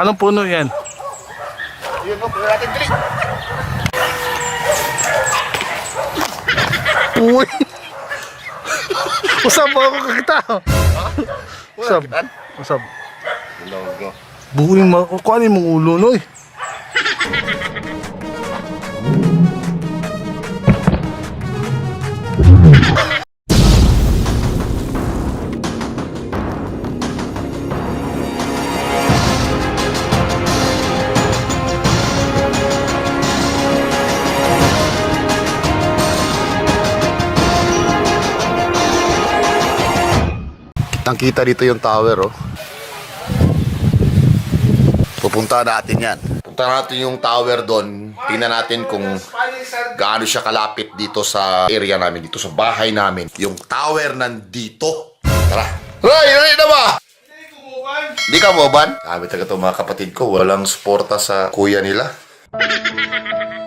Anong puno yan? Yun o, pwede natin dali. Uy! Usap mo ako kakita. Usap. Usap. Logo. Buhuin mo. Kuhanin mong ulo, noy. Kita dito yung tower oh. Pupunta natin yan. Punta natin yung tower doon. Tingnan natin kung gaano siya kalapit dito sa area namin, dito sa bahay namin. Yung tower nandito. Tara. Ray, ready na ba? Hindi ka moban? Sabi talaga to mga kapatid ko, walang suporta sa kuya nila.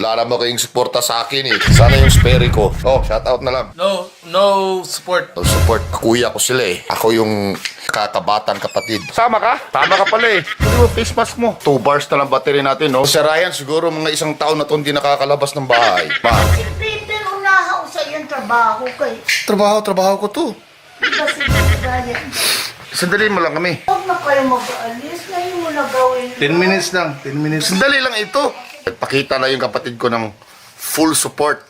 Wala naman kayong suporta sa akin eh. Sana yung spare ko. Oh, shout out na lang. No, no support. No support. Kuya ko sila eh. Ako yung kakabatan kapatid. Sama ka? Tama ka pala eh. Ano yung face mask mo? Two bars na lang battery natin, no? Si Ryan, siguro mga isang taon na to hindi nakakalabas ng bahay. Ma, Silipin, unahaw sa iyong trabaho kay. trabaho, trabaho ko to. Di ba? Sandali mo lang kami. Huwag na kayo mag-aalis. Ngayon mo na gawin. 10 minutes lang. 10 minutes. Sandali lang ito. Nagpakita na yung kapatid ko ng full support.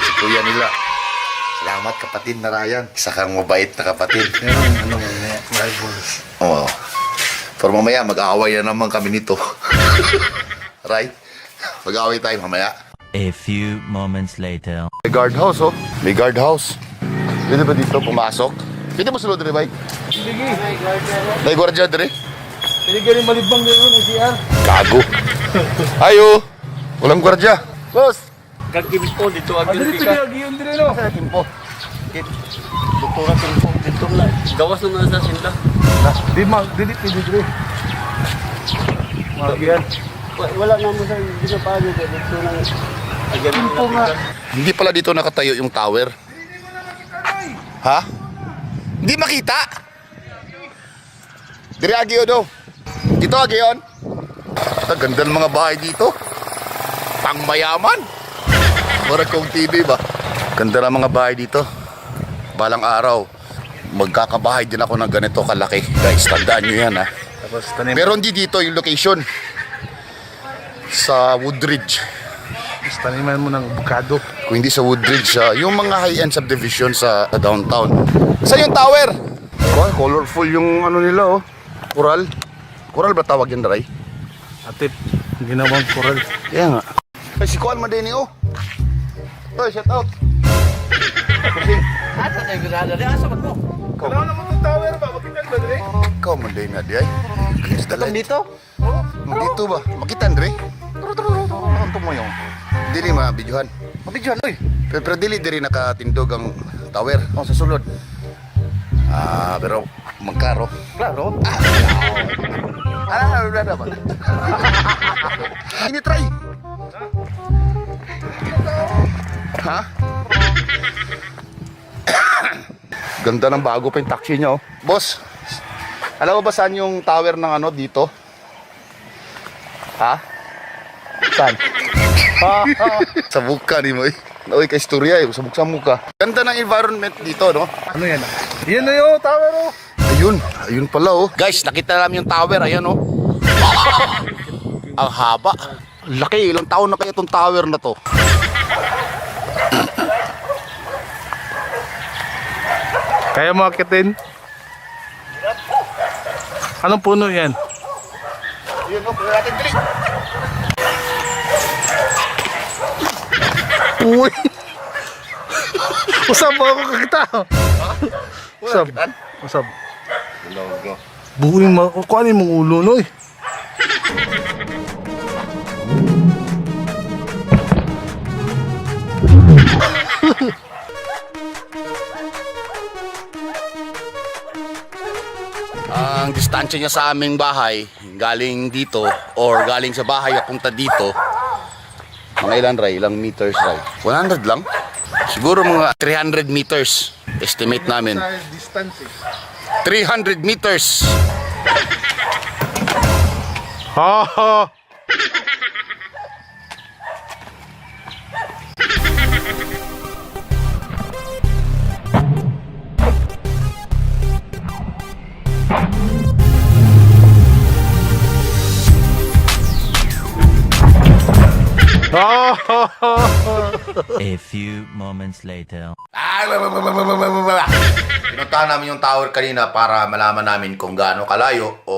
Si kuya nila. Salamat kapatid na Ryan. Isa kang mabait na kapatid. Meron ano, rivals. Oo. Pero mamaya, mag-aaway na naman kami nito. right? Mag-aaway tayo mamaya. A few moments later. May guardhouse, oh. May guardhouse. Pwede ba dito pumasok? Pwede mo sulod rin, bike? Sige. May guardia rin. Ka rin malibang dito ng CR. Gago. Ayo. Walang guardia. Boss. Kagimpo dito ang Ah, dito niya. Giyon din no. Sa timpo. Doktora Kimpo dito na. Gawas naman sa sinla. Di ma, dili pwede dito. Magian. Wa- Wala na mo sa ginapagod dito na. Agad Kimpo nga. Hindi pala dito nakatayo yung tower. Ha? Hindi makita? Dire Agio do. Dito Agion. Ang ganda ng mga bahay dito. Pangmayaman. Mura kong TV ba? Ganda ng mga bahay dito. Balang araw, magkakabahay din ako ng ganito kalaki. Guys, tandaan nyo yan ha. Tapos tanim. Meron din dito yung location. Sa Woodridge. Tapos taniman mo ng avocado. Kung hindi sa Woodridge, ah, yung mga high-end subdivision sa sa downtown. Sa yung tower? Oh, colorful yung ano nila oh. Coral. Coral ba tawag yan, Ray? Atip. Ginawang coral. Kaya nga. Ay, si Kuan Madeni oh. Oy, shout out. Kasi, Asa tayo ginada? Di asa mo? ikaw, naman itong tower ba? Makita ba dito? ikaw Madeni na di ay. Dalan. Dito? Dito ba? Makita, Andre? Turo, turo, turo. Ano mo yung? Dili mga videohan. Mabidyan, oy. Pero, pero dili diri nakatindog ang tower. Oh, sa sulod. Ah, pero magkaro. Klaro. Ah, wala na ba? Ini try. Ha? Ganda ng bago pa yung taxi niya, oh. Boss, alam mo ba saan yung tower ng ano dito? Ha? Saan? ha, ha. sa buka ni mo, eh. Uy, ka istorya eh. Sabuk sa muka. Ganda ng environment dito, no? Ano yan? Yan na yung tower oh. Ayun, ayun pala oh. Guys, nakita namin yung tower, ayan oh. Ang haba. Laki, ilang taon na kaya itong tower na to. Kaya mo akitin? Anong puno yan? Ayun oh, pwede natin dali. Uy! Usap mo ako kakita. Usap. Usap. Logo. Buhuin mo ako. Kuhanin mong ulo, noy. Ang distansya niya sa aming bahay, galing dito, or galing sa bahay papunta dito, mga ilan, Ray? Ilang meters, Ray? 100 lang? Siguro mga 300 meters, estimate namin. distance eh. 300 meters. Ha ha. Ha ha ha. A few moments later. Ah. Pinuntahan namin yung tower kanina para malaman namin kung gaano kalayo o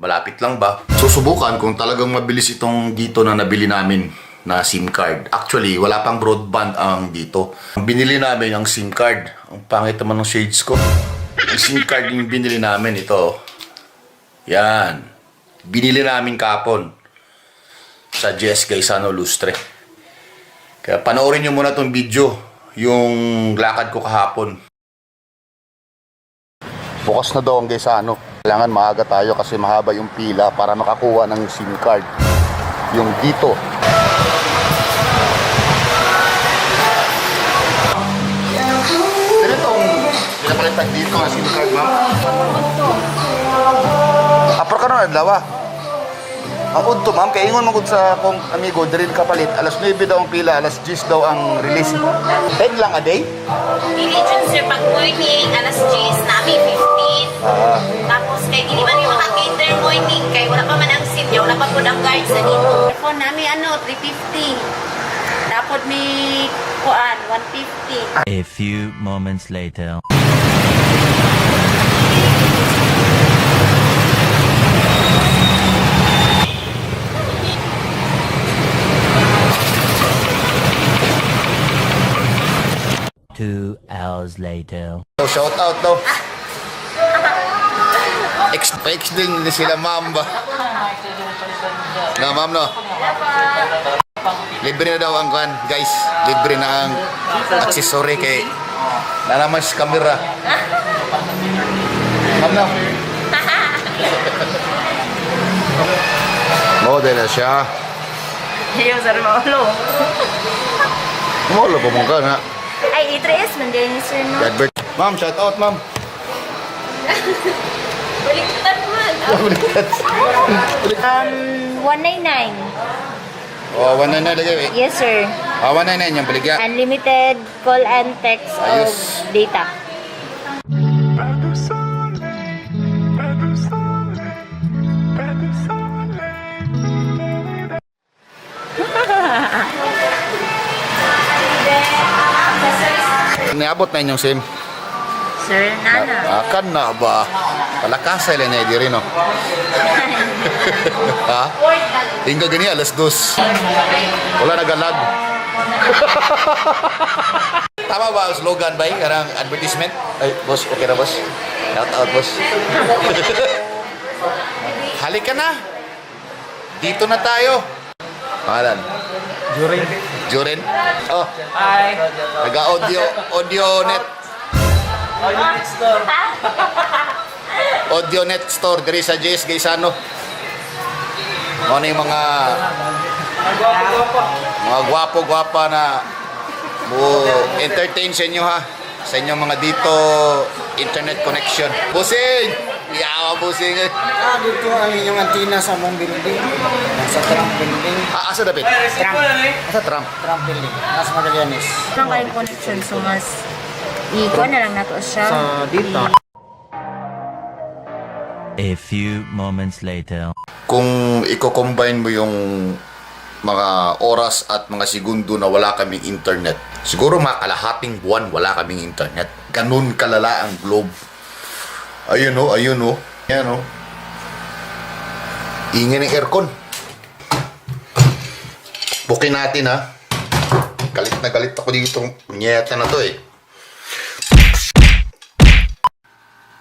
malapit lang ba. Susubukan kung talagang mabilis itong dito na nabili namin na SIM card. Actually, wala pang broadband ang dito. Binili namin ang SIM card. Ang pangit naman ng shades ko. Ang SIM card yung binili namin ito. Yan. Binili namin kapon sa Jess Gaisano Lustre. Kaya panoorin nyo muna tong video, yung lakad ko kahapon. Bukas na daw ang Gaisano. Kailangan maaga tayo kasi mahaba yung pila para makakuha ng SIM card. Yung dito. Ganitong pinapalitan dito ang SIM card, ma'am. Apar ka na, adlaw Ang udto ma'am, kay ingon magud sa kong amigo diri kapalit, alas 9 daw ang pila, alas 10 daw ang release. 10 lang a day? Dili dyan sir, pag morning, alas 10, namin 15. Ah, Tapos kay dili man yung maka-cater morning, kay wala pa man ang niya, wala pa po ang guard sa dito. Phone namin ano, 350. Tapos may kuan, 150. A few moments later. Two hours later. so shout out daw. Expect din ni sila ma'am ba? Na ma'am no? Libre na daw ang kan, guys. Libre na ang accessory kay na naman sa camera. Ma'am no? Model na siya. Ayaw sir, maulo. Kumolo po mo ka na. Ay, i-3S man din sir, no? Advert. Ma'am, shout out ma'am. Baliktad man. Um, 199. Oh, 199 lagi. eh. Yes, sir. Ah, 199 yung baligya. Unlimited call and text Ayos. of data. Niabot na inyong SIM. Sir, nana. Akan na ba? Palakasay lang na diri no. ha? Tingga gani alas dos. Wala nagalag. Tama ba ang slogan ba? Karang advertisement? Ay, boss, okay na boss. Shout out, boss. Halika na. Dito na tayo. Pangalan? Jurin. Jurin? Oh. Hi. Nag-audio, audio net. Audio Net Store diri sa JS Gaisano. Ano yung mga mga gwapo-gwapa na mo entertain sa inyo ha sa inyong mga dito internet connection. Busing! Yawa busing eh. Ah, dito ang inyong antina sa mong building. Nasa Trump building. Ah, asa dapit? Trump. Asa Trump? Trump building. Nasa Magallanes. Ang kayong connection, so mas iko na lang nato siya. Sa dito. A few moments later. Kung i-combine mo yung mga oras at mga segundo na wala kaming internet, siguro mga kalahating buwan wala kaming internet. Ganun kalala ang globe. Ayun o, ayun o. Yan o. Ingin ng aircon. Bukin natin ha. Galit na galit ako dito. Nyeta na to eh.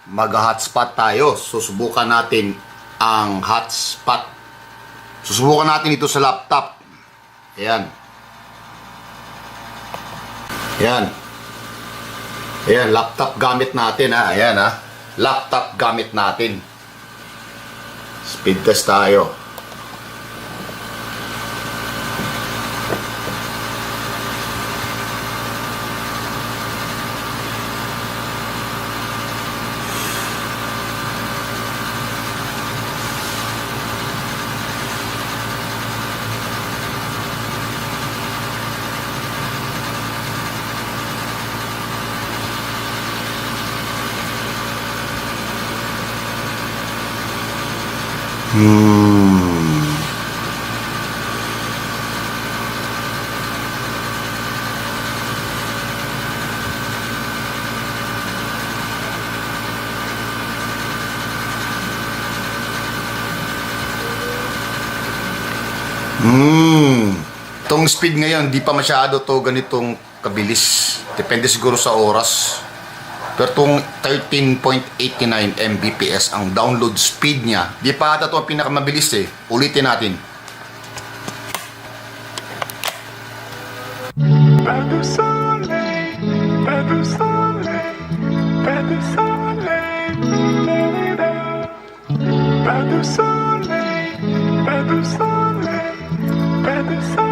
Mag-hotspot tayo. Susubukan natin ang hotspot. Susubukan natin ito sa laptop. Ayan. Ayan. Ayan, laptop gamit natin ha. Ayan ha. Laptop gamit natin. Speed test tayo. Hmm. Hmm. Tong speed ngayon, di pa masyado to ganitong kabilis. Depende siguro sa oras. Pero tong 13.89 Mbps ang download speed niya, di pa ata ito ang pinakamabilis eh. Ulitin natin. Pas de soleil, pas de soleil, pas de soleil.